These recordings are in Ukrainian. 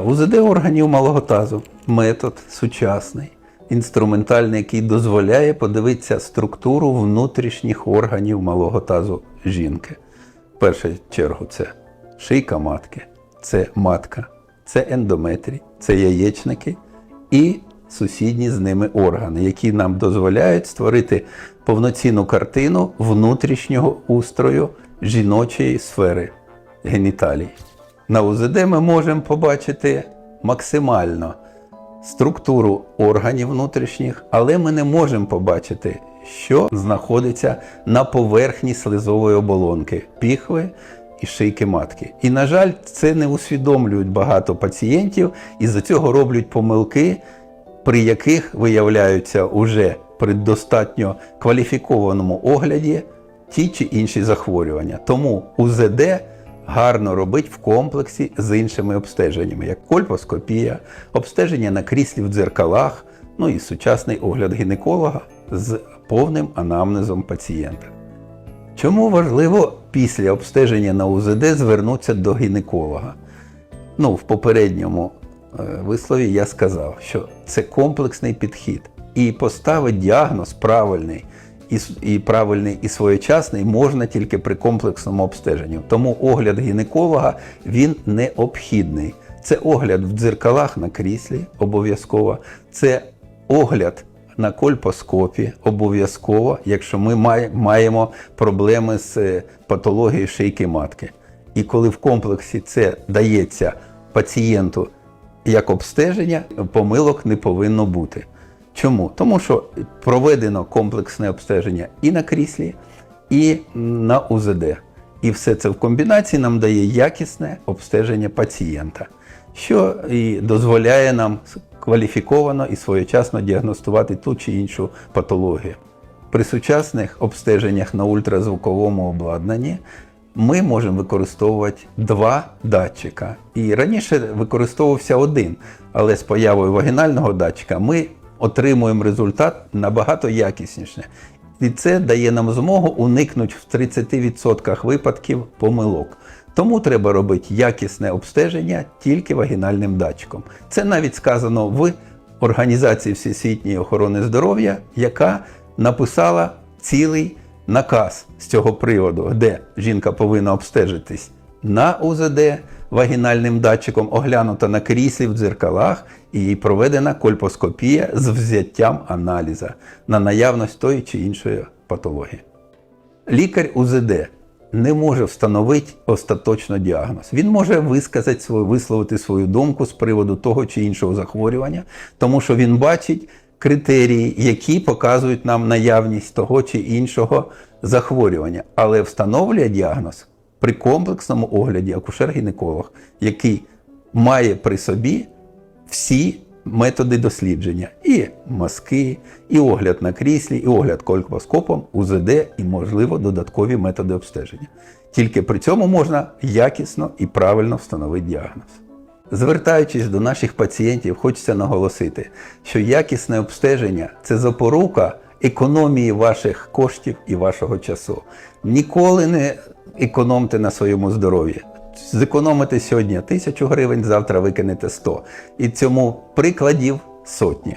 УЗД органів малого тазу метод сучасний, інструментальний, який дозволяє подивитися структуру внутрішніх органів малого тазу жінки. В першу чергу це шийка матки, це матка, це ендометрій, це яєчники і сусідні з ними органи, які нам дозволяють створити повноцінну картину внутрішнього устрою жіночої сфери геніталій. На УЗД ми можемо побачити максимально структуру органів внутрішніх, але ми не можемо побачити, що знаходиться на поверхні слизової оболонки піхви і шийки матки. І, на жаль, це не усвідомлюють багато пацієнтів, і за цього роблять помилки, при яких виявляються уже при достатньо кваліфікованому огляді ті чи інші захворювання. Тому УЗД гарно робить в комплексі з іншими обстеженнями, як кольпоскопія, обстеження на кріслі в дзеркалах, ну і сучасний огляд гінеколога з повним анамнезом пацієнта. Чому важливо після обстеження на УЗД звернутися до гінеколога? Ну, в попередньому е, вислові я сказав, що це комплексний підхід. І поставити діагноз правильний і, і правильний і своєчасний можна тільки при комплексному обстеженні. Тому огляд гінеколога він необхідний. Це огляд в дзеркалах на кріслі обов'язково, це огляд на кольпоскопі обов'язково, якщо ми має- маємо проблеми з е, патологією шийки матки. І коли в комплексі це дається пацієнту як обстеження, помилок не повинно бути. Чому? Тому що проведено комплексне обстеження і на кріслі, і на УЗД. І все це в комбінації нам дає якісне обстеження пацієнта, що і дозволяє нам кваліфіковано і своєчасно діагностувати ту чи іншу патологію. При сучасних обстеженнях на ультразвуковому обладнанні ми можемо використовувати два датчика. І раніше використовувався один, але з появою вагінального датчика ми отримуємо результат набагато якісніше. І це дає нам змогу уникнути в 30% випадків помилок. Тому треба робити якісне обстеження тільки вагінальним датчиком. Це навіть сказано в Організації Всесвітньої охорони здоров'я, яка написала цілий наказ з цього приводу, де жінка повинна обстежитись на УЗД вагінальним датчиком, оглянута на кріслі в дзеркалах і їй проведена кольпоскопія з взяттям аналіза на наявність тої чи іншої патології. Лікар УЗД не може встановити остаточно діагноз. Він може висказати свою, висловити свою думку з приводу того чи іншого захворювання, тому що він бачить критерії, які показують нам наявність того чи іншого захворювання, але встановлює діагноз при комплексному огляді акушер-гінеколог, який має при собі всі методи дослідження: і мазки, і огляд на кріслі, і огляд кольпоскопом, УЗД, і, можливо, додаткові методи обстеження. Тільки при цьому можна якісно і правильно встановити діагноз. Звертаючись до наших пацієнтів, хочеться наголосити, що якісне обстеження це запорука економії ваших коштів і вашого часу. Ніколи не економте на своєму здоров'ї. Зекономите сьогодні тисячу гривень, завтра викинете 100. І цьому прикладів сотні.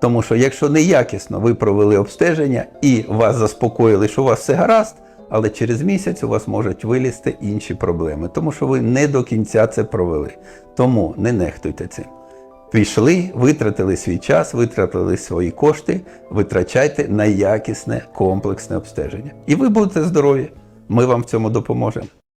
Тому що якщо неякісно ви провели обстеження і вас заспокоїли, що у вас все гаразд, але через місяць у вас можуть вилізти інші проблеми, тому що ви не до кінця це провели. Тому не нехтуйте цим. Пішли, витратили свій час, витратили свої кошти, витрачайте на якісне комплексне обстеження. І ви будете здорові. Ми вам в цьому допоможемо.